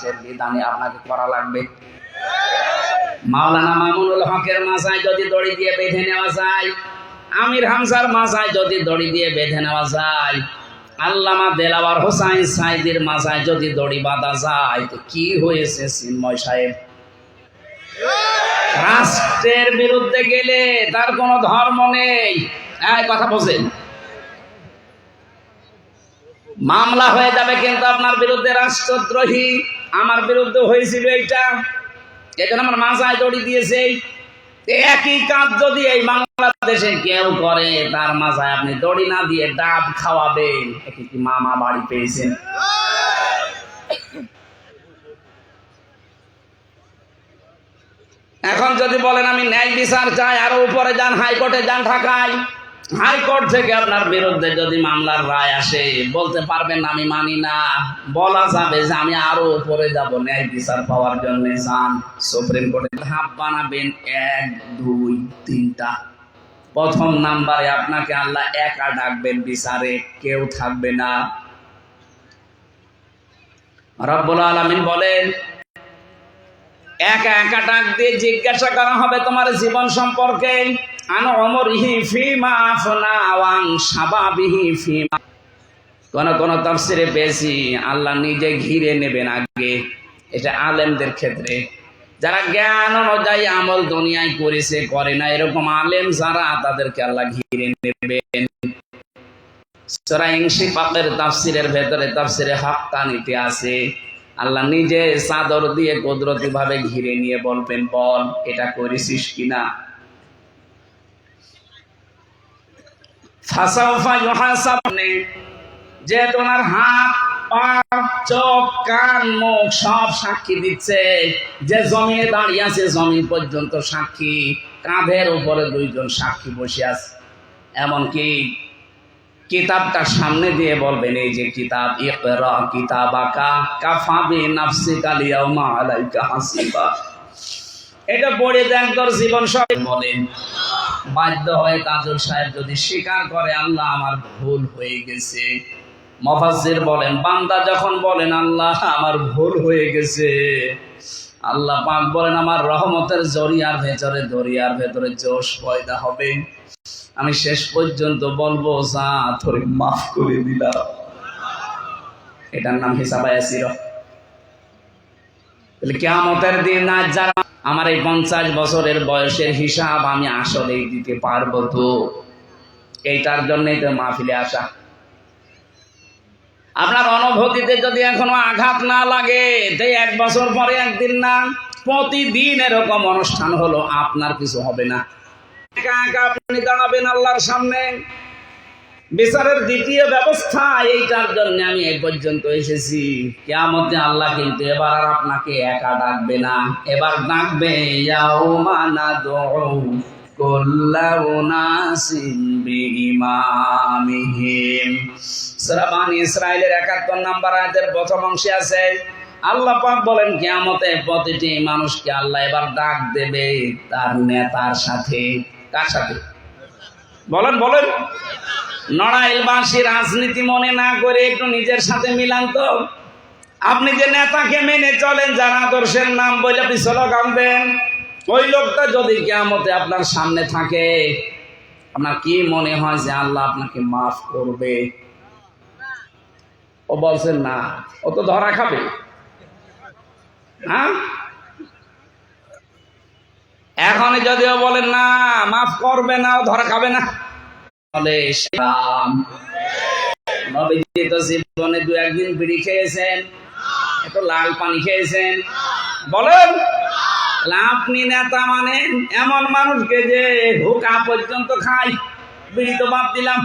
রাষ্ট্রের বিধানে আপনাকে করা লাগবে। মাওলানা মামুনুল হকের মাসায় যদি দড়ি দিয়ে বেঁধে নেওয়া যায়, আমির হামসার মাসায় যদি দড়ি দিয়ে বেঁধে নেওয়া যায়, আল্লামা দেলাওয়ার হোসাইন সাইদির মাসায় যদি দড়ি বাঁধা যায়, তো কি হয়েছে সিনময় সাহেব? রাষ্ট্রের বিরুদ্ধে গেলে তার কোনো ধর্ম নেই। কথা বোঝেন মামলা হয়ে যাবে কিন্তু আপনার বিরুদ্ধে রাষ্ট্রদ্রোহী আমার বিরুদ্ধে হয়েছিল এইটা। এখানে আমার মাথায় দড়ি দিয়েছে একই কাজ যদি এই বাংলাদেশে কেউ করে, তার মাথায় আপনি দড়ি না দিয়ে ডাব খাওয়াবেন। একে কি মামা বাড়ি পেয়েছেন? এখন যদি বলেন আমি ন্যায় বিচার চাই, আরও উপরে যান, হাইকোর্টে যান, ঢাকায়। হাইকোর্ট থেকে আপনার বিরুদ্ধে যদি মামলার রায় আসে, বলতে পারবেন আমি মানি না। বলা যাবে যে আমি আরও উপরে যাব, ন্যায় বিচার পাওয়ার জন্য যান। সুপ্রিম কোর্টে ধাপ বানাবেন, এক, দুই, তিনটা। প্রথম নাম্বারে আপনাকে আল্লাহ একা ডাকবেন বিচারে, কেউ থাকবে না। রব্বুল আলামিন বলেন একা একা ডাক দিয়ে জিজ্ঞাসা করা হবে তোমার জীবন সম্পর্কে। কোন কোন তাফসিরে পেয়েছি আল্লাহ নিজে ঘিরে নেবেন আগে। এটা আলেমদের ক্ষেত্রে। যারা জ্ঞান অনুযায়ী আমল দুনিয়ায় করেছে, করে না, এরকম আলেম যারা, তাদেরকে আল্লাহ ঘিরে নেবেন। সূরা ইনশিকাকের তাফসিরের ভেতরে তাফসিরে হাক্কানিতে আছে আল্লাহ নিজে চাদর দিয়ে কুদরতি ভাবে ঘিরে নিয়ে বলবেন, বল, এটা করেছিস কিনা? যে তোমার হাত, পা, চোখ, কান, মুখ সব সাক্ষী দিচ্ছে, যে জমিনে দাঁড়িয়ে আছে পর্যন্ত সাক্ষী, কাঁধের উপরে দুইজন সাক্ষী বসে আছে। এমনকি কিতাবটা সামনে দিয়ে বলবেন, এই যে কিতাব, ইকরা কিতাবাকা কাফা বি নাফসিকা লিয়াউমা আলাইকা হাসিবা। এটা পড়ে দেখ তোর জীবন সব। বলেন, বাধ্য হয়ে তাজুল সাহেব যদি স্বীকার করে, আল্লাহ আমার ভুল হয়ে গেছে। মফাজ্জির বলেন, বান্দা যখন বলেন, আল্লাহ আমার ভুল হয়ে গেছে। আল্লাহ পাক বলেন, আমার রহমতের জরিয়ার ভেতরে, দরিয়ার ভেতরে জোশ পয়দা হবে। আমি শেষ পর্যন্ত বলব, যা তোরে মাফ করে দিলাম। এটার নাম হিসাব আসির কেমতের দিন আজ যারা আমার এই পঞ্চাশ বছরের বয়সের হিসাব আমি আসলেই দিতে পারব তো। এইটার জন্যই তো মাহফিলে আসা। আপনার অনুভূতিতে যদি এখনও আঘাত না লাগে, তো এক বছর পরে একদিন না, প্রতিদিন এরকম অনুষ্ঠান হলো, আপনার কিছু হবে না। আপনি দাঁড়াবেন আল্লাহর সামনে? বিচারের দ্বিতীয় ব্যবস্থা এইটার জন্য আমি পর্যন্ত এসেছি। আল্লাহ কিন্তু এবার আর আপনাকে একা ডাকবে না। এবার ডাকবে ইয়াউমানা দুউ কুল্লা উনাসিন বিইমামিহিম। সূরা বানি ইসরাইলের 71 নম্বর আয়াতের প্রথম অংশে আছে, আল্লাহ পাক বলেন, কিয়ামতে প্রতিটি মানুষকে আল্লাহ এবার ডাক দেবে তার নেতার সাথে। কার সাথে? বলেন বলেন। নড়াইলবাসী রাজনীতি মনে না করে একটু নিজের সাথে মিলান তো। আপনি যে নেতাকে মেনে চলেন, যার আদর্শের নাম বলে আপনি স্লোগান ওই লোকটা যদি কেমতে আপনার সামনে থাকে, আপনার কি মনে হয় যে আল্লাহ আপনাকে মাফ করবে? ও বলছেন না, ও তো ধরা খাবে। হ্যাঁ? এখন যদিও বলেন না, মাফ করবে না ধরা খাবে না। বলে জীবনে দু একদিন বিড়ি খেয়েছেন একটু লাল পানি খেয়েছেন। বলেন আপনি নেতা মানেন এমন মানুষকে যে হুকা পর্যন্ত খাই বিড়ি তো বাদ দিলাম,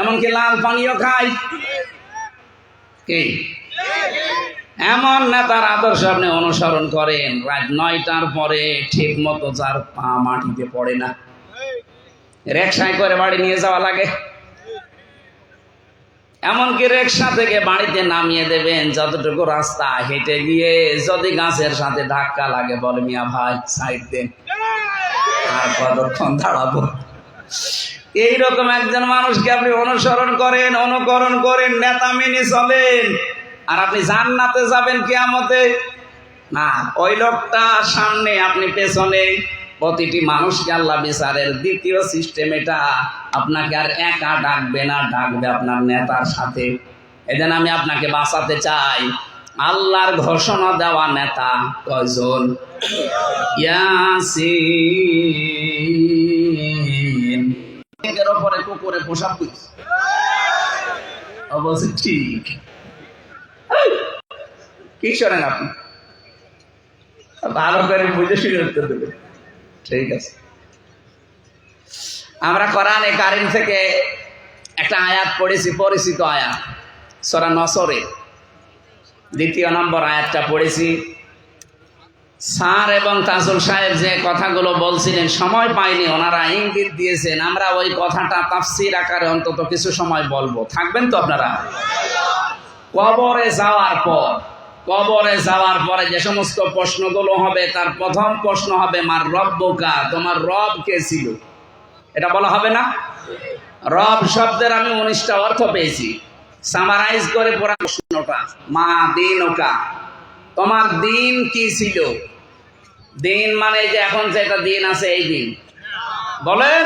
এমনকি লাল পানিও খাই কি? এমন নেতার আদর্শ আপনি অনুসরণ করেন, রাত নয়টার পরে ঠিক মতো যার পা মাটিতে পড়ে না। রেকশায় করে বাড়ি নিয়ে যাওয়া লাগে। এমনকি রিক্সা থেকে বাড়িতে নামিয়ে দেবেন, যতটুকু রাস্তা হেঁটে গিয়ে যদি গাছের সাথে ধাক্কা লাগে, বলে, মিয়া ভাই, সাইড দেন। আর কতক্ষণ দাঁড়াবো? এইরকম একজন মানুষকে আপনি অনুসরণ করেন, অনুকরণ করেন, নেতা মেনে চলেন। আর আপনি জান্নাতে যাবেন কিয়ামতে? না, ওই লোকটা সামনে, আপনি পেছনে, প্রতিটি মানুষকে আল্লাহ বিচারের দ্বিতীয় সিস্টেম এটা। আপনাকে আর একা ডাকবে না, ডাকবে আপনার নেতার সাথে। এদিন আমি আপনাকে বাঁচাতে চাই। আল্লাহর ঘোষণা দেওয়া নেতা কয়জন? ওপরে কুকুরে পোশাক ঠিক। কি শোনেন আপনি ভালো করে বুঝে শুনে উত্তর দেবেন ঠিক আছে। আমরা কোরআনে কারিম থেকে একটা আয়াত পড়েছি, পরিচিত আয়াত। সরা নসরে। দ্বিতীয় নম্বর আয়াতটা পড়েছি। স্যার এবং তাজুল সাহেব যে কথাগুলো বলছিলেন, সময় পাইনি, ওনারা ইঙ্গিত দিয়েছেন, আমরা ওই কথাটা তাফসির আকারে অন্তত কিছু সময় বলব। থাকবেন তো আপনারা? কবরে যাওয়ার পর। কবরে যাওয়ার পরে যে সমস্ত প্রশ্নগুলো হবে, তার প্রথম প্রশ্ন হবে, মার রব্বকা তোমার রব কে ছিল? এটা বলা হবে না। রব শব্দের আমি উনিশটা অর্থ পেয়েছি। সামারাইজ করে পড়া প্রশ্নটা, মা দিন ওকা? তোমার দিন কি ছিল? দিন মানে যে এখন যেটা দিন আছে, এই দিন। বলেন?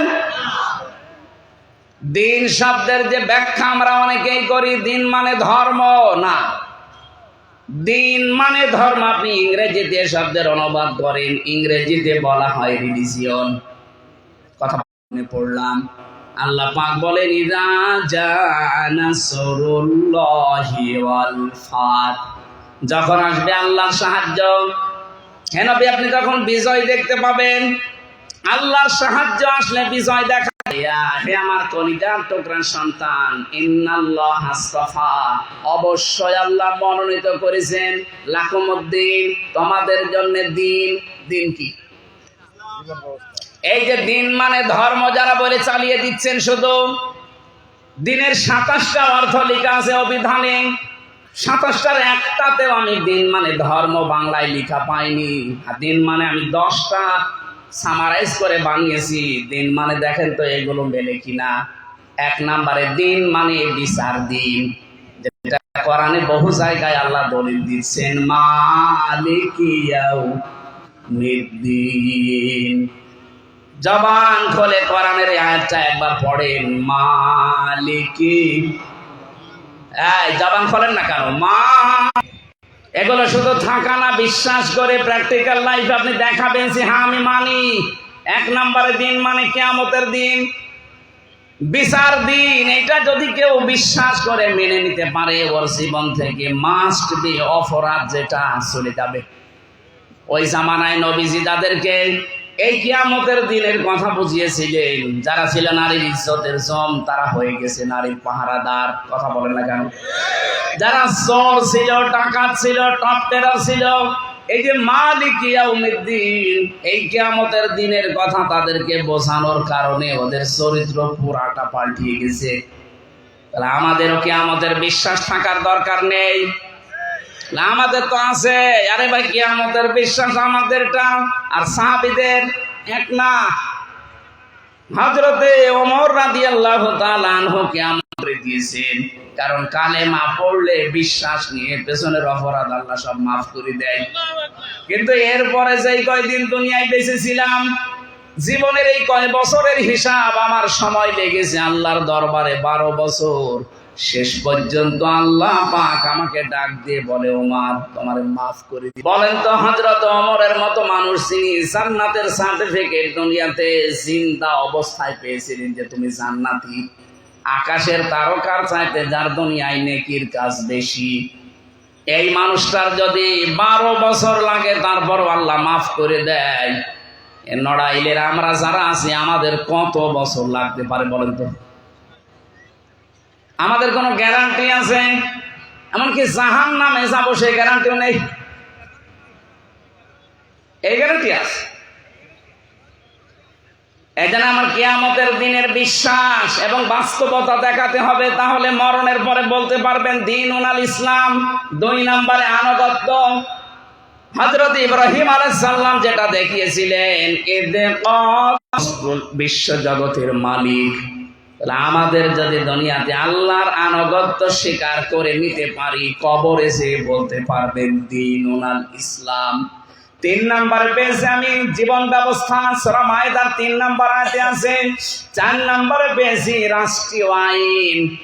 দিন শব্দের যে ব্যাখ্যা আমরা অনেকেই করি, দিন মানে ধর্ম, না। দিন মানে ধর্ম। আপনি ইংরেজিতে শব্দের অনুবাদ করেন, ইংরেজিতে বলা হয় রিলিজিয়ন কথা মনে পড়লাম। আল্লাহ পাক বলেন যখন আসবে আল্লাহর সাহায্য হ্যাঁ নবী, আপনি তখন বিজয় দেখতে পাবেন। আল্লাহর সাহায্য আসলে বিজয় দেখা মনোনীত করেছেন লাকুমুদ্দিন তোমাদের জন্য দিন দিন কি? এই যে দিন মানে ধর্ম যারা বলে চালিয়ে দিচ্ছেন শুধু। দিনের সাতাশটা অর্থ লেখা আছে অভিধানে সাতাশটার একটাতেও আমি দিন মানে ধর্ম বাংলায় লেখা পাইনি। আর দিন মানে আমি দশটা সামারাইজ করে বানিয়েছি, দিন মানে দেখেন তো এগুলো মেলে কিনা। এক নাম্বারে, দিন মানে বিচার দিন। যেটা কোরআনে বহু জায়গায় আল্লাহ দলিল দিচ্ছেন, মালিকিয়াও মিদ্দিন জবান খোলে কোরআনের আয়াতটা একবার পড়েন মালিকি এই, জবান খোলেন না কেন? মা এগুলো শুধু থাকা না, বিশ্বাস করে প্র্যাকটিক্যাল লাইফ আপনি দেখাবেন যে হ্যাঁ আমি মানি। এক নম্বরে দিন মানে কেয়ামতের দিন। বিচার দিন, এটা যদি কেউ বিশ্বাস করে, মেনে নিতে পারে, ওর জীবন থেকে মাস্ট বি অপরাধ যেটা চলে যাবে। ওই জামানায় নবীজি তাদেরকে এই কিয়ামতের দিনের কথা বুঝিয়েছিলেন। যারা ছিল নারীর ইজ্জতের জম, তারা হয়ে গেছে নারীর পাহারাদার। কথা বলেন না কেন? যারা চোর ছিল, ডাকাত ছিল, টপ টেরার ছিল, এই যে মালিক ইয়াউমিদ্দিন, এই কিয়ামতের দিনের কথা তাদেরকে বোঝানোর কারণে ওদের চরিত্র পুরাটা পাল্টিয়ে গেছে। তাহলে আমাদেরও কিয়ামতের বিশ্বাস থাকার দরকার নেই। না, আমাদের তো আছে। আরে ভাই কিয়ামতের বিশ্বাস আমাদেরটা আর সাহাবিদের এক না। হজরতে ওমর রাদি আল্লাহ তালানহু কিয়ামত করে দিয়েছেন। কারণ কালেমা পড়লে বিশ্বাস নিয়ে পেছনের অপরাধ আল্লাহ সব মাফ করে দেয়। কিন্তু এরপরে যেই কয়দিন দুনিয়ায় বেঁচে ছিলাম জীবনের এই কয় বছরের হিসাব আমার সময় লেগেছে আল্লাহর দরবারে বারো বছর। শেষ পর্যন্ত আল্লাহ পাক আমাকে ডাক দিয়ে বলে, ওমার, তোমার মাফ করে দিই বলেন তো হজরত অমরের মতো মানুষ তিনি জান্নাতের সার্টিফিকেট দুনিয়াতে জিন্দা অবস্থায় পেয়েছিলেন যে তুমি জান্নাতি। আকাশের তারকার চাইতে যার দুনিয়ায় নেকির কাজ বেশি। এই মানুষটার যদি বারো বছর লাগে তারপর আল্লাহ মাফ করে দেয়। নড়াইলের আমরা যারা আছি, আমাদের কত বছর লাগতে পারে বলেন তো? আমাদের কোনো গ্যারান্টি আছে? এমনকি জাহান নামে যাব, সেই গ্যারান্টিও নেই। এই গ্যারান্টি আছে। জন্য আমার কিয়ামতের দিনের বিশ্বাস এবং বাস্তবতা দেখাতে হবে, তাহলে মরণের পরে বলতে পারবেন দিন উনাল ইসলাম। দুই নম্বরে আনুগত্য। হজরত ইব্রাহিম আলাইসাল্লাম যেটা দেখিয়েছিলেন বিশ্ব জগতের মালিক। তাহলে আমাদের যদি দুনিয়াতে আল্লাহর আনুগত্য স্বীকার করে নিতে পারি, কবরে সে বলতে পারবেন দিন ওনাল ইসলাম। তিন নাম্বার পেয়েছে আমি, জীবন ব্যবস্থা মায়দার তিন নাম্বার আয়তে আছে, চার নাম্বারে পেয়েছি রাষ্ট্রীয় আইন।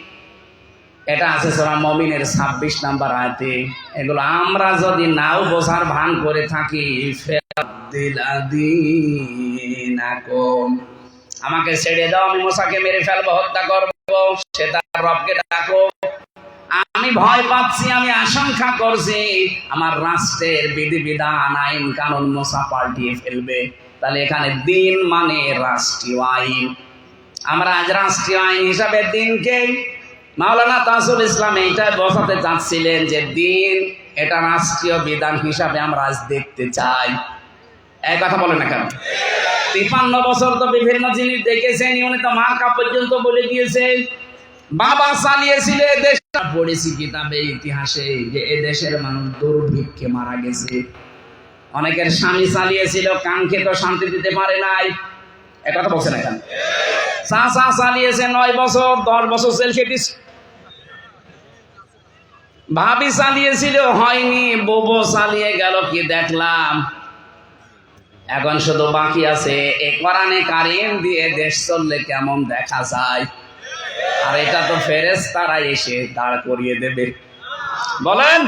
এটা আছে সরা মমিনের ছাব্বিশ নাম্বার আয়তে। এগুলো আমরা যদি নাও বোঝার ভান করে থাকি ফেরাদিনাকুম আমাকে ছেড়ে দাও, আমি মশাকে মেরে ফেলব, হত্যা করব, সে তার রবকে ডাকো। আমি ভয় পাচ্ছি, আমি আশঙ্কা করছি, আমার রাষ্ট্রের বিধি বিধান আইন, কানুন মশা পাল্টিয়ে ফেলবে। তাহলে এখানে দিন মানে রাষ্ট্রীয় আইন। আমরা আজ রাষ্ট্রীয় আইন হিসাবে দিনকে মাওলানা তাজুল ইসলাম এইটা বসাতে চাচ্ছিলেন যে দিন এটা রাষ্ট্রীয় বিধান হিসাবে আমরা আজ দেখতে চাই। এক কথা বলেন না কেন? তিপান্ন বছর তো বিভিন্ন জিনিস দেখেছেন উনি তো মার্কা পর্যন্ত বলে দিয়েছে। বাবা চালিয়েছিল এ পড়েছি কিতাবে, ইতিহাসে, যে এ দেশের মানুষ দুর্ভিক্ষে মারা গেছে। অনেকের স্বামী চালিয়েছিল কাঙ্ক্ষে তো শান্তি দিতে পারে নাই। এ কথা বলছে না কেন? চাচা চালিয়েছে নয় বছর, দশ বছর জেল খেটিস ভাবি চালিয়েছিল, হয়নি বোবো চালিয়ে গেল কি দেখলাম? এখন শুধু বাকি আছে, এ কোরআনে কারিম দিয়ে দেশ চললে কেমন দেখা যায়? আর এটা তো ফেরেস তারা এসে দাঁড় করিয়ে দেবে। বলেন,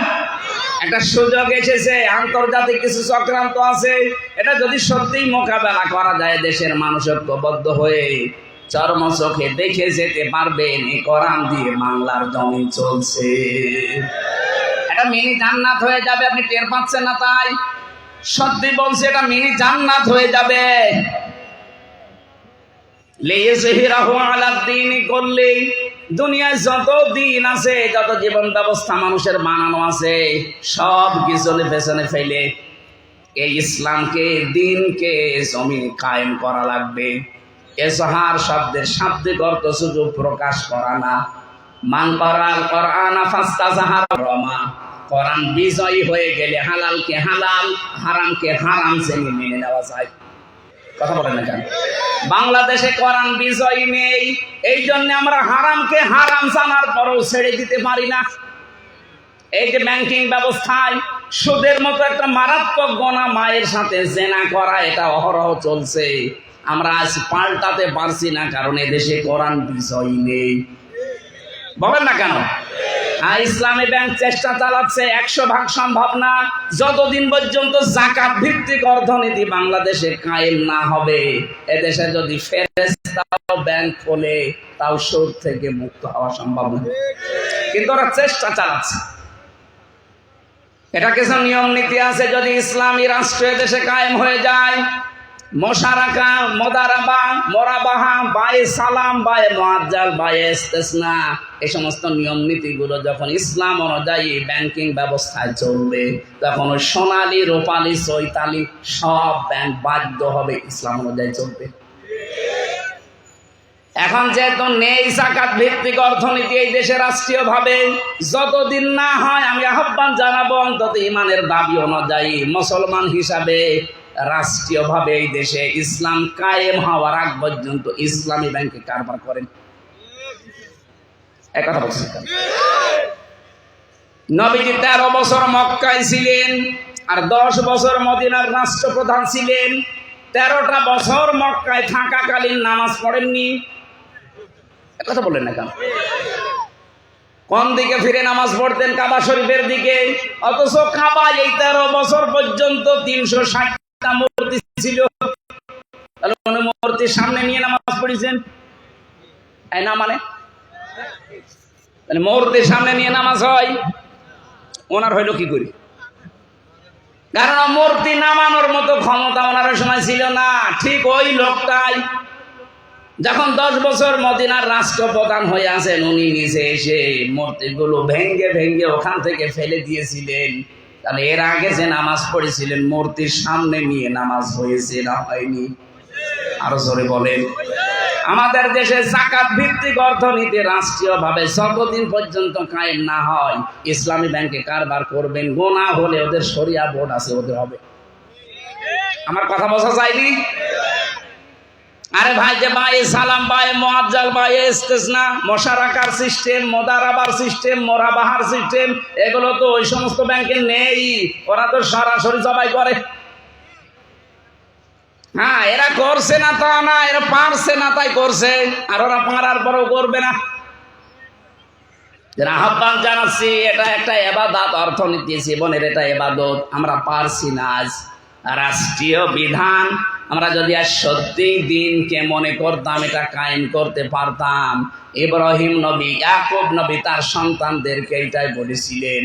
একটা সুযোগ এসেছে, আন্তর্জাতিক কিছু চক্রান্ত আছে, এটা যদি সত্যিই মোকাবেলা করা যায়, দেশের মানুষ ঐক্যবদ্ধ হয়ে চর্ম চোখে দেখে যেতে পারবেন এই কোরআন দিয়ে বাংলার জমি চলছে। এটা মিনি জান্নাত হয়ে যাবে, আপনি টের পাচ্ছেন না তাই? সত্যি বলছে, এটা মিনি জান্নাত হয়ে যাবে। দুনিয়ায় যত দিন আছে, যত জীবন ব্যবস্থা মানুষের বানানো আছে, সব পেছনে ফেলে এই ইসলামকে দিনকে জমি কায়েম করা লাগবে। এসহার শব্দের শাব্দিক অর্থ শুধু প্রকাশ করা না। মান করাল করানা ফাস্তা জাহার রমা। কোরআন বিজয়ী হয়ে গেলে হালালকে হালাল, হারামকে হারাম শ্রেণি মেনে নেওয়া যায়। কথা বলেন না কেন? বাংলাদেশে কোরআন বিজয়ী নেই, এই জন্য আমরা হারামকে হারাম জানার পরেও ছেড়ে দিতে পারি না। এই যে ব্যাংকিং ব্যবস্থায় সুদের মতো একটা মারাত্মক গণা মায়ের সাথে জেনা করা, এটা অহরহ চলছে। আমরা আজ পাল্টাতে পারছি না, কারণ এদেশে কোরআন বিজয়ী নেই। বলেন না কেন? আর ইসলামী ব্যাংক চেষ্টা চালাচ্ছে, একশো ভাগ সম্ভব না। যতদিন পর্যন্ত জাকাত ভিত্তিক অর্থনীতি বাংলাদেশে কায়েম না হবে, এদেশে যদি ব্যাংক খোলে, তাও সুদ থেকে মুক্ত হওয়া সম্ভব কিন্তু ওরা চেষ্টা চালাচ্ছে। এটা কিছু নিয়ম নীতি আছে, যদি ইসলামী রাষ্ট্র এদেশে কায়েম হয়ে যায় মোশারাকা, মোদারাবা, মোরাবাহা, বায়ে সালাম, বায়ে মোয়াজ্জাল বায়ে ইস্তেসনা। এই সমস্ত নিয়ম নীতিগুলো যখন ইসলাম অনুযায়ী ব্যাংকিং ব্যবস্থায় চলবে, তখন ওই সোনালি, রূপালি, চৈতালি সব ব্যাংক বাধ্য হবে ইসলাম অনুযায়ী চলবে এখন যেহেতু নেই জাকাত ভিত্তিক অর্থনীতি এই দেশে রাষ্ট্রীয়ভাবে, যতদিন না হয় আমি আহ্বান জানাব অন্তত ইমানের দাবি অনুযায়ী মুসলমান হিসাবে রাষ্ট্রীয়ভাবে এই দেশে ইসলাম কায়েম হওয়ার আগ পর্যন্ত ইসলামী ব্যাংকে কারবার করেন। নবীজি তেরো বছর মক্কায় ছিলেন আর দশ বছর মদিনার রাষ্ট্রপ্রধান ছিলেন। তেরোটা বছর মক্কায় থাকাকালীন নামাজ পড়েননি। না কেন? কোন দিকে ফিরে নামাজ পড়তেন কাবা শরীফের দিকে? অথচ কাবা এই তেরো বছর পর্যন্ত তিনশো ষাটটা মূর্তি ছিল। তাহলে মূর্তির সামনে নিয়ে নামাজ পড়েছেন। না মানে? তাহলে মূর্তির সামনে নিয়ে নামাজ হয়, ওনার কি করি? কারণ মূর্তি নামানোর মতো ক্ষমতা ওনার সময় ছিল না। ঠিক ওই লোকটাই যখন দশ বছর মদিনার রাষ্ট্রপ্রধান হয়ে আছেন, উনি নিজে এসে মূর্তিগুলো ভেঙ্গে ভেঙ্গে ওখান থেকে ফেলে দিয়েছিলেন। তাহলে এর আগে যে নামাজ পড়েছিলেন, মূর্তির সামনে নিয়ে নামাজ হয়েছে, না হয়নি? আরও জোরে বলেন। আমাদের দেশে জাকাত ভিত্তিক অর্থনীতি রাষ্ট্রীয়ভাবে যতদিন পর্যন্ত কায়েম না হয়, ইসলামী ব্যাংকে কারবার করবেন, গোনা হলে ওদের সরিয়া বোর্ড আছে, ওদের হবে। আমার কথা বোঝা যায়নি? আরে ভাই যে ভাই সালাম ভাই, মোয়াজ্জাল ভাই ইস্তেসনা, মশারাকার সিস্টেম, মোদারাবার সিস্টেম, মোরাবাহার সিস্টেম, এগুলো তো ওই সমস্ত ব্যাংকে নেই। ওরা তো সরাসরি জবাই করে। হ্যাঁ এরা করছে না তা না, এরা পারছে না তাই করছে, আর ওরা পারার পরেও করবে না। আহ্বান জানাচ্ছি, এটা একটা এবাদত অর্থনীতি, জীবনের এটা এবাদত, আমরা পারছি না আজ। রাষ্ট্রীয় বিধান। আমরা যদি আর সত্যি দিনকে মনে করতাম, এটা কায়েম করতে পারতাম। ইব্রাহিম নবী, ইয়াকুব নবী তার সন্তানদেরকে এটাই বলেছিলেন,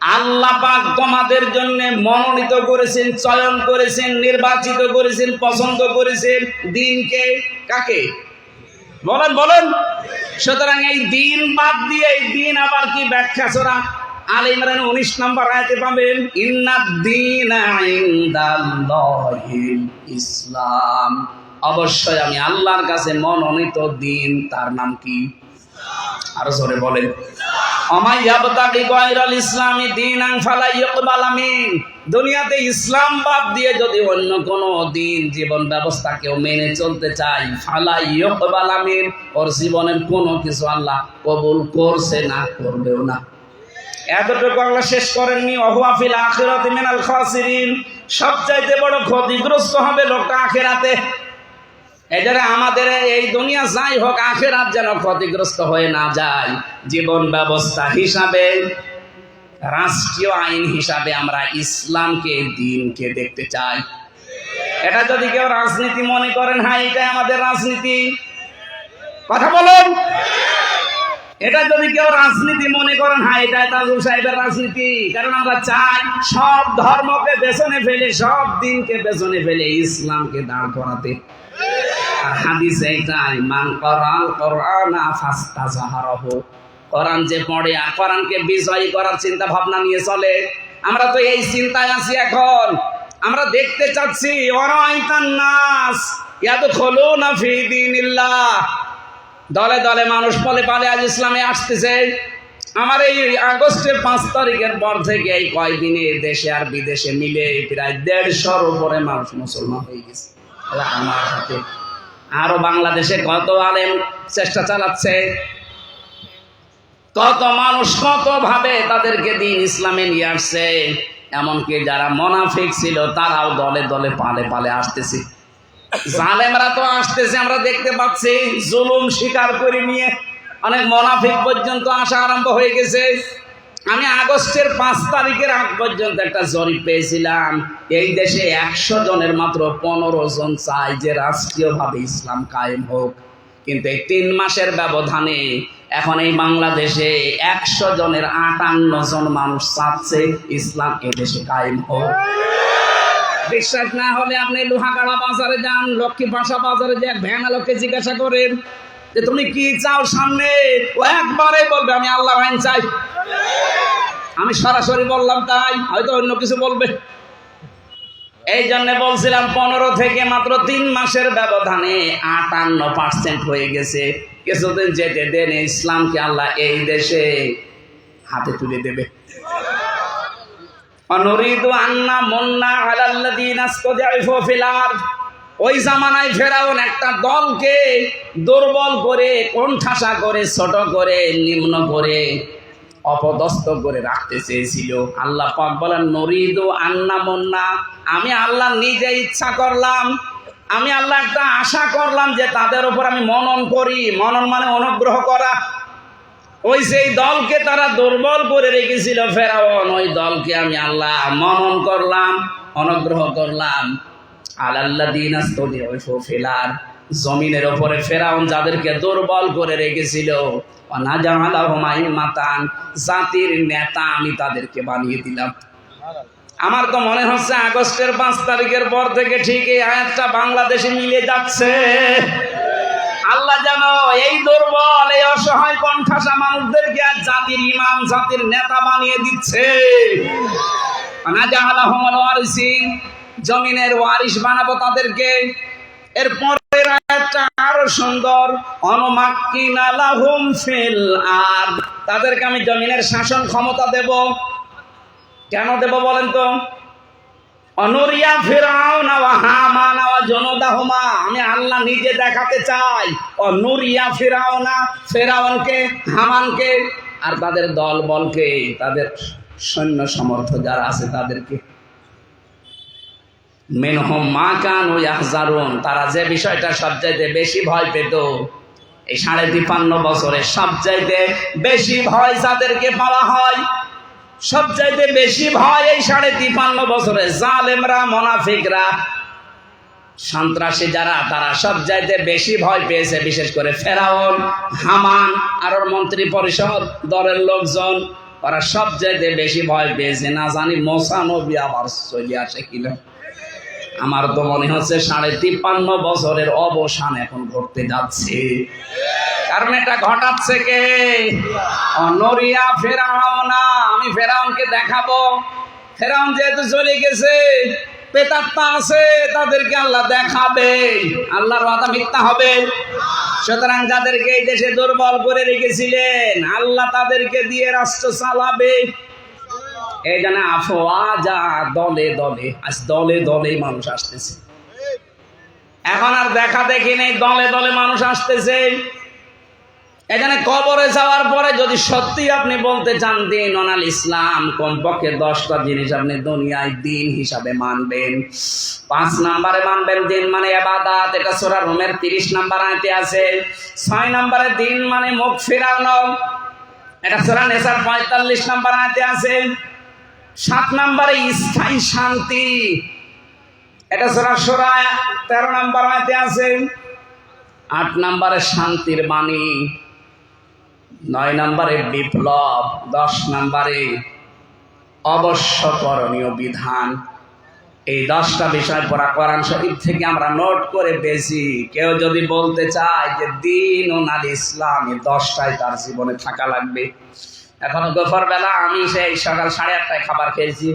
আল্লাহ পাক তোমাদের জন্য মনোনীত করেছেন, চয়ন করেছেন, নির্বাচিত করেছেন, পছন্দ করেছেন দিনকে। কাকে? বলেন বলেন। সুতরাং এই দিন বাদ দিয়ে এই দিন আবার কি ব্যাখ্যা ছড়া আল ইমরান উনিশ নম্বর পাবেন ইসলাম। অবশ্যই আমি আল্লাহর কাছে মনোনীত দিন, তার নাম কি? জোরে বলেন। ইসলামী দিন দুনিয়াতে ইসলাম বাদ দিয়ে যদি অন্য কোনো দিন, জীবন ব্যবস্থা কেউ মেনে চলতে চাই ফালাই আমিন ওর জীবনের কোনো কিছু আল্লাহ কবুল করছে না, করবেও না। এতটুকু আল্লাহ শেষ করেননি অহুয়াফিল আখিরাতে মিনাল খাসিরিন। সবচাইতে বড় ক্ষতিগ্রস্ত হবে লোকটা আখেরাতে। এজন্য আমাদের এই দুনিয়া যাই হোক, আখেরাত যেন ক্ষতিগ্রস্ত হয়ে না যায়। জীবন ব্যবস্থা হিসাবে, রাষ্ট্রীয় আইন হিসাবে আমরা ইসলামকে, দিনকে দেখতে চাই। এটা যদি কেউ রাজনীতি মনে করেন হ্যাঁ এটাই আমাদের রাজনীতি। কথা বলুন। এটা যদি কেউ রাজনীতি মনে করেন হ্যাঁ এটাই তাজুল সাহেবের রাজনীতি। কারণ আমরা চাই সব ধর্মকে পেছনে ফেলে, সব দিনকে পেছনে ফেলে ইসলামকে দাঁড় করাতে। আর হাদিস এইটাই মান করাল কোরআনা ফাস্তা জাহারহ কোরআন যে পড়ে, আর কোরআনকে বিজয়ী করার চিন্তা ভাবনা নিয়ে চলে। আমরা তো এই চিন্তায় আছি এখন। আমরা দেখতে চাচ্ছি, ওরাইতান নাস ইয়াদ খোলো না দিনিল্লাহ। দলে দলে মানুষ পলে পালে আজ ইসলামে আসতেছে। আমার এই আগস্টের পাঁচ তারিখের পর থেকে এই কয়দিনে দেশে আর বিদেশে মিলে প্রায় দেড়শোর উপরে মানুষ মুসলমান হয়ে গেছে। আমার হাতে। আরও বাংলাদেশে কত আলেম চেষ্টা চালাচ্ছে। কত মানুষ কত ভাবে তাদেরকে দিন ইসলামে নিয়ে আসছে। এমনকি যারা মোনাফিক ছিল, তারাও দলে দলে পালে পালে আসতেছে। জালেমরা তো আসতেছে, আমরা দেখতে পাচ্ছি, জুলুম স্বীকার করে নিয়ে অনেক মোনাফিক পর্যন্ত আসা আরম্ভ হয়ে গেছে। আমি আগস্টের পাঁচ তারিখের আগ পর্যন্ত একটা জরিপ পেয়েছিলাম, এই দেশে একশো জনের মাত্র পনেরো জন চাই যে রাষ্ট্রীয়ভাবে ইসলাম কায়েম হোক। কিন্তু এই তিন মাসের ব্যবধানে এখন এই বাংলাদেশে একশো জনের আটান্ন জন মানুষ চাচ্ছে ইসলাম এ দেশে কায়েম হোক। বিশ্বাস না হলে আপনি লোহাগাড়া বাজারে যান, লক্ষ্মী ভাষা বাজারে যে ভ্যান লোককে জিজ্ঞাসা করেন যে তুমি কি চাও সামনে? ও একবারে বলবে, আমি আল্লাহ আইন চাই। আমি সরাসরি বললাম তাই, হয়তো অন্য কিছু বলবে। এই জন্য বলছিলাম, পনেরো থেকে মাত্র তিন মাসের ব্যবধানে আটান্ন পার্সেন্ট হয়ে গেছে। কিছুদিন যেতে দেন, ইসলামকে আল্লাহ এই দেশে হাতে তুলে দেবে। অনুরিদু আন্না মুন্না আলাল্লাযীন আসতাদিফু ফিল আরদ ওই জামানায় ফেরাউন একটা দলকে দুর্বল করে, কোণঠাসা করে, ছোট করে, নিম্ন করে অপদস্থ করে রাখতে চেয়েছিল। আল্লাহ পাক বলেন নরিদু আন্না মুন্না আমি আল্লাহ নিজে ইচ্ছা করলাম, আমি আল্লাহ একটা আশা করলাম যে তাদের উপর আমি মনন করি। মনন মানে অনুগ্রহ করা। ওই সেই দলকে তারা দুর্বল করে রেখেছিল ফেরাউন ওই দলকে আমি আল্লাহ মনন করলাম, অনুগ্রহ করলাম। আল্লাহ দিন ফেলার জমিনের ওপরে ফেরাউন যাদেরকে দুর্বল করে রেখেছিল মাতান জাতির নেতা আমি তাদেরকে বানিয়ে দিলাম। আমার তো মনে হচ্ছে আগস্টের পাঁচ তারিখের পর থেকে ঠিক এই আয়াতটা বাংলাদেশে মিলে যাচ্ছে। আল্লাহ যেন এই দুর্বল, এই অসহায় কণ্ঠাসা মানুষদেরকে আর জাতির ইমাম, জাতির নেতা বানিয়ে দিচ্ছে। জমিনের ওয়ারিস বানাবো তাদেরকে। আয়াতটা আরও সুন্দর আর তাদেরকে আমি জমিনের শাসন ক্ষমতা দেব। কেন দেব বলেন তো? অনরিয়া ফেরাও না হামা না জনদাহমা আমি আল্লাহ নিজে দেখাতে চাই। অনরিয়া ফেরাও না ফেরাউনকে, হামানকে, আর তাদের দল বলকে, তাদের সৈন্য সমর্থ যারা আছে তাদেরকে। মেনহম মা কান ও ইয়াহজারুন, তারা যে বিষয়টা সবচাইতে বেশি ভয় পেত, এই সাড়ে তিপ্পান্ন বছরে সবচাইতে বেশি ভয় যাদেরকে পাওয়া হয় সবচাইতে বেশি ভয় এই সাড়ে তিপান্ন বছরে। জালেমরা, মোনাফিকরা, সন্ত্রাসী যারা, তারা সব চাইতে বেশি ভয় পেয়েছে, বিশেষ করে ফেরাউন, হামান আর মন্ত্রী পরিষদ, দলের লোকজন। ওরা সব চাইতে বেশি ভয় পেয়েছে। না জানি মোসানবী আবার চলে আসে কিনা। আমার তো মনে হচ্ছে সাড়ে তিপ্পান্ন বছরের অবসান এখন ঘটতে যাচ্ছে। কারণ এটা ঘটাচ্ছে কে? অনরিয়া ফেরাও না আমি ফেরাউনকে দেখাবো। ফেরাউন যেহেতু চলে গেছে পেতাত্মা আছে, তাদেরকে আল্লাহ দেখাবে। আল্লাহর কথা মিথ্যা হবে। সুতরাং যাদেরকে এই দেশে দুর্বল করে রেখেছিলেন, আল্লাহ তাদেরকে দিয়ে রাষ্ট্র চালাবে। এই জন্য আফওয়া যা দলে দলে, আজ দলে দলে মানুষ আসতেছে। এখন আর দেখা দেখি নেই, দলে দলে মানুষ আসতেছে। এখানে কবরে যাওয়ার পরে যদি সত্যি আপনি বলতে চান, দিন অনাল ইসলাম, কমপক্ষে দশটা জিনিস আপনি দুনিয়ায় দিন হিসাবে মানবেন। পাঁচ নাম্বারে মানবেন দিন মানে এবাদাত, এটা সোরা রোমের তিরিশ নাম্বার আয়তে আছে। ছয় নাম্বারে দিন মানে মুখ ফেরানো, এটা সোরা নেশার পঁয়তাল্লিশ নাম্বার আয়তে আছে। সাত নাম্বারে স্থায়ী শান্তি। এটা সোরা সোরা, তেরো নাম্বার আয়তে আছে, আট নাম্বারে শান্তির বাণী, নয় নম্বরে বিপ্লব, দশ নম্বরে অবশ্য করণীয় বিধান। এই দশটা বিষয় পড়া কোরআন শরীফ থেকে আমরা নোট করে বেশি। কেউ যদি বলতে চায় যে দিন ও নাল ইসলাম এই দশটায় তার জীবনে থাকা লাগবে। এখনও দুপুর বেলা আমি সেই সকাল সাড়ে আটটায় খাবার খেয়েছি।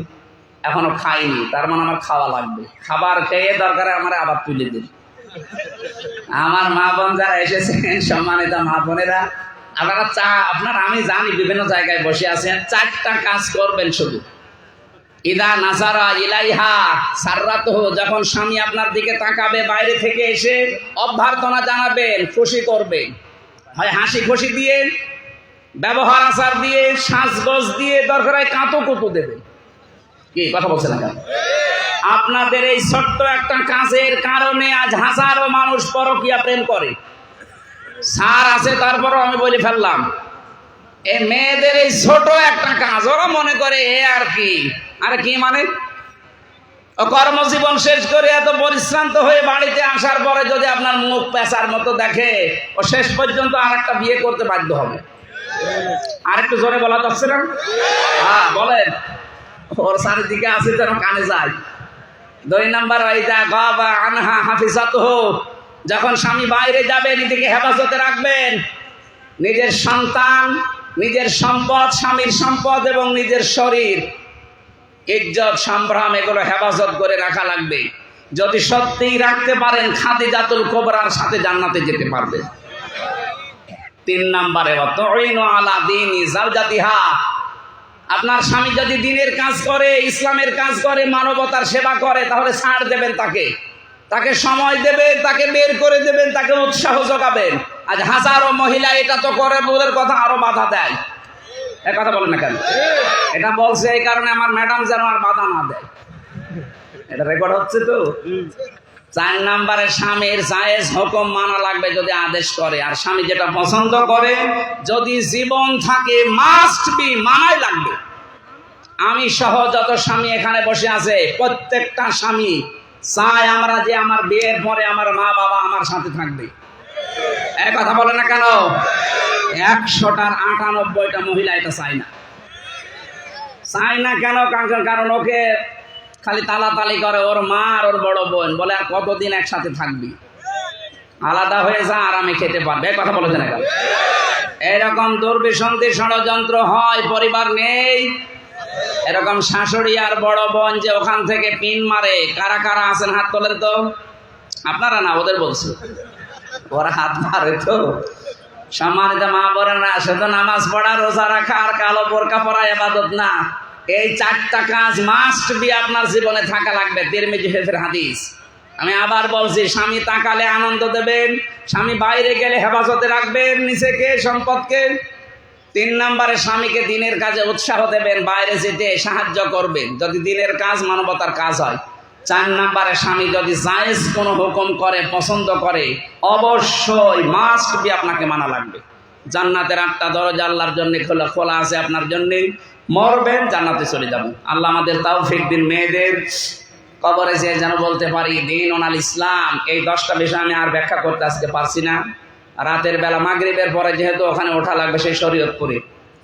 এখনও খাইনি, তার মানে আমার খাওয়া লাগবে। খাবার খেয়ে দরকারে আমার আবার তুলে দিন। আমার মা বোন যারা এসেছেন সম্মানিত মা বোনেরা, আপনারা চা, আপনার, আমি জানি বিভিন্ন জায়গায় বসে আছেন, চারটা কাজ করবেন শুধু। ইদা নাজারা ইলাইহা সাররাত যখন স্বামী আপনার দিকে তাকাবে, বাইরে থেকে এসে অভ্যর্থনা জানাবেন, খুশি করবেন। হয় হাসি খুশি দিয়ে ব্যবহার আচার দিয়ে, সাজগোজ দিয়ে দরকার হয় কাঁতো কুতো দেবেন কি, কথা বলছেন না আপনাদের এই ছোট্ট একটা কাজের কারণে আজ হাজারো মানুষ পরকিয়া প্রেম করে। সার আছে, তারপরও আমি বলে ফেললাম। এ মেয়েদের এই ছোট একটা কাজ, ওরা মনে করে এ আর কি। আর কি মানে? ও কর্মজীবন শেষ করে এত পরিশ্রান্ত হয়ে বাড়িতে আসার পরে যদি আপনার মুখ পেঁচার মতো দেখে, ও শেষ পর্যন্ত আর একটা বিয়ে করতে বাধ্য হবে। আর একটু জোরে বলা যাচ্ছে না? হ্যাঁ বলেন। ওর চারিদিকে আছে যেন কানে যায়। দুই নাম্বার ওইটা গবা আনহা হাফিজাত যখন স্বামী বাইরে যাবে, নিজেকে হেফাজতে রাখবেন। নিজের সন্তান, নিজের সম্পদ, স্বামীর সম্পদ এবং নিজের শরীর, ইজ্জত, সম্ভ্রাম, এগুলো হেফাজত করে রাখা লাগবে। যদি সত্যিই রাখতে পারেন খাদি জাতুল কোবরার সাথে জান্নাতে যেতে পারবে। তিন নাম্বারে আপনার স্বামী যদি দিনের কাজ করে, ইসলামের কাজ করে, মানবতার সেবা করে, তাহলে ছাড় দেবেন তাকে। তাকে সময় দেবেন, তাকে বের করে দেবেন, তাকে উৎসাহ যোগাবেন। আজ হাজারো মহিলা এটা তো করে বলের কথা আরও বাধা দেয়। এ কথা বলেন না কেন? এটা বলছে এই কারণে আমার ম্যাডাম যেন আর বাধা না দেয়। এটা রেকর্ড হচ্ছে তো? চার নাম্বারে স্বামীর জায়েজ হুকুম মানা লাগবে যদি আদেশ করে। আর স্বামী যেটা পছন্দ করে, যদি জীবন থাকে মাস্ট বি মানাই লাগবে। আমি সহ যত স্বামী এখানে বসে আছে, প্রত্যেকটা স্বামী চায় আমরা যে আমার বিয়ের পরে আমার মা বাবা আমার সাথে থাকবে। এক কথা বলে না কেন? একশোটার আটানব্বইটা মহিলা এটা চায় না। চায় না কেন? কারণ ওকে খালি তালাতালি করে ওর মা আর ওর বড় বোন। বলে, আর কতদিন একসাথে থাকবি? আলাদা হয়ে যা আরামে খেতে পারবে। কথা বলেছেন এখন এরকম দুর্বিসন্ধি ষড়যন্ত্র হয়, পরিবার নেই। এরকম শাশুড়ি আর বড় বোন যে ওখান থেকে পিন মারে, কারা কারা আছেন হাত তোলেন তো? আপনারা না, ওদের বলছে। ওরা হাত মারে তো। সম্মানিত মা বোনেরা, শুধু নামাজ পড়া, রোজা রাখা আর কালো বোরকা পরা এবাদত না। এই চারটা কাজ মাস্ট বি আপনার জীবনে থাকা লাগবে, তিরমিজি হেফের হাদিস। আমি আবার বলছি, স্বামী তাকালে আনন্দ দেবেন, স্বামী বাইরে গেলে হেফাজতে রাখবেন নিজেকে, সম্পদকে। তিন নম্বরে স্বামীকে দিনের কাজে উৎসাহ দেবেন, বাইরে যেতে সাহায্য করবেন, যদি দিনের কাজ মানবতার কাজ হয়। চার নম্বরে স্বামী যদি জায়েজ কোনো হুকুম করে, পছন্দ করে, অবশ্যই মাস্ট বি আপনাকে মানা লাগবে। জান্নাতের আটটা দরজা আল্লাহর জন্য খোলা খোলা আছে আপনার জন্য। মরবেন, জান্নাতে চলে যাবেন। আল্লাহ আমাদের তাও দিন মেয়েদের। কবরে যে যেন বলতে পারি, দিন ওনাল ইসলাম। এই দশটা বিষয় আমি আর ব্যাখ্যা করতে আজকে পারছি না। রাতের বেলা মাগরিবের পরে যেহেতু ওখানে ওঠা লাগবে, সেই শরীয়তপুরে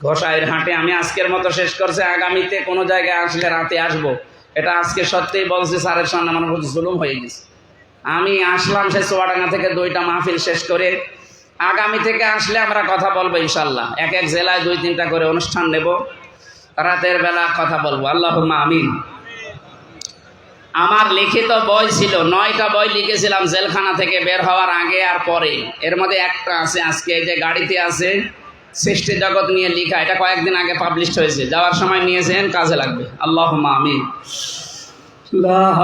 ঘোষাইয়ের হাটে আমি আজকের মতো শেষ করছি। আগামীতে কোনো জায়গায় আসলে রাতে আসব। এটা আজকে সত্যিই বলছি, স্যারের সামনে আমার প্রতি জুলুম হয়ে গেছে। আমি আসলাম সে চুয়াডাঙ্গা থেকে দুইটা মাহফিল শেষ করে। আগামী থেকে আসলে আমরা কথা বলব ইনশাল্লাহ। এক এক জেলায় দুই তিনটা করে অনুষ্ঠান নেব। রাতের বেলা কথা বলব। আল্লাহ আমিন। আমার লিখিত বই ছিল, নয়টা বই লিখেছিলাম জেলখানা থেকে বের হওয়ার আগে আর পরে। এর মধ্যে একটা আছে, আজকে এই যে গাড়িতে আছে, সৃষ্টি জগৎ নিয়ে লেখা, এটা কয়েকদিন আগে পাবলিশ হয়েছে। যাওয়ার সময় নিয়েছেন, কাজে লাগবে। আল্লাহ আমিন। আল্লাহ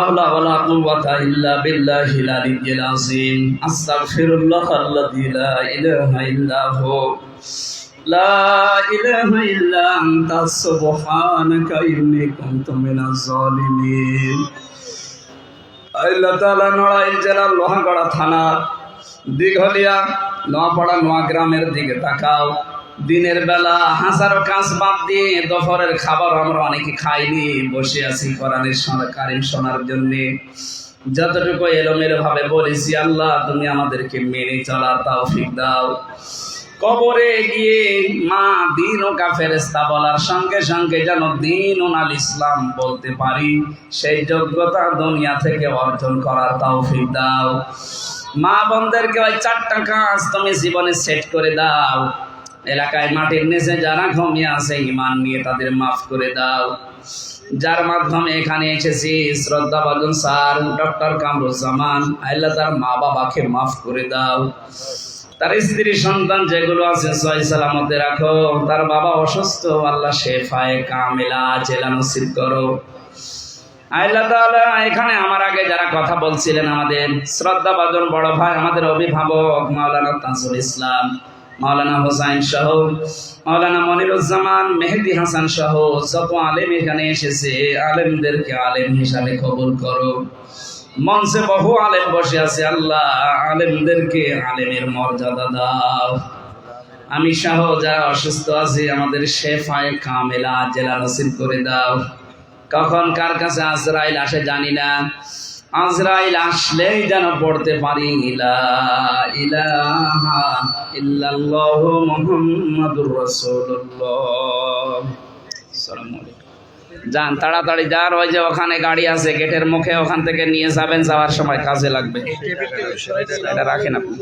لا إله إلا أنت سبحانك إني كنت من الظالمين আল্লাহ তাআলা নড়াইল জেলার লোহাগড়া থানা দিঘলিয়া নোয়াপাড়া নোয়া গ্রামের দিকে তাকাও দিনের বেলা হাজারো কাজ বাদ দিয়ে দুপুরের খাবার আমরা অনেকে খাইনি বসে আছি কোরআনের কারিম শোনার জন্য যতটুকু এলোমেলো ভাবে বলেছি আল্লাহ তুমি আমাদেরকে মেনে চলার তৌফিক দাও কবরে গিয়ে মা দিন ও কাফেরেস্তা বলার সঙ্গে সঙ্গে যেন দিন ওনাল ইসলাম বলতে পারি, সেই যোগ্যতা দুনিয়া থেকে অর্জন করার তৌফিক দাও। মা বোনদেরকে ওই চারটা কাজ তুমি জীবনে সেট করে দাও। এলাকায় মাটির নিচে যারা ঘুমিয়ে আছে ইমান নিয়ে তাদের মাফ করে দাও। যার মাধ্যমে এখানে এসেছি, শ্রদ্ধা বাদন স্যার, ডক্টর কামরুজ্জামান, আল্লাহ তার মা বাবাকে মাফ করে দাও। তার স্ত্রী সন্তান যেগুলো আছে সয় সালামতে রাখো। তার বাবা অসুস্থ, আল্লাহ শেফায় কামেলা জেলা নসিব করো। আল্লাহ তাআলা এখানে আমার আগে যারা কথা বলছিলেন আমাদের, শ্রদ্ধা বাদন বড় ভাই, আমাদের অভিভাবক মাওলানা তাজুল ইসলাম, মাওলানা হোসাইন সহ, মাওলানা মনিরুজ্জামান, মেহেদি হাসান সহ, যত আলেম এখানে এসেছে, আলেমদেরকে আলেম হিসাবে কবুল করো। মঞ্চে বহু আলেম বসে আছে। আল্লাহ, আলেমদেরকে আলেমের মর্যাদা দাও। আমি সহ যারা অসুস্থ আছি, আমাদের শেফায় কামেলা জেলা নসিব করে দাও। কখন কার কাছে আজরাইল আসে জানি না। আজরাইল আসলেই যেন পড়তে পারি। ইলা, ইলাহা মুহাম্মাদুর রাসূলুল্লাহ। আসসালামু আলাইকুম। যান তাড়াতাড়ি যার ওই যে ওখানে গাড়ি আছে গেটের মুখে ওখান থেকে নিয়ে যাবেন যাওয়ার সময় কাজে লাগবে। এটা রাখেন আপনি।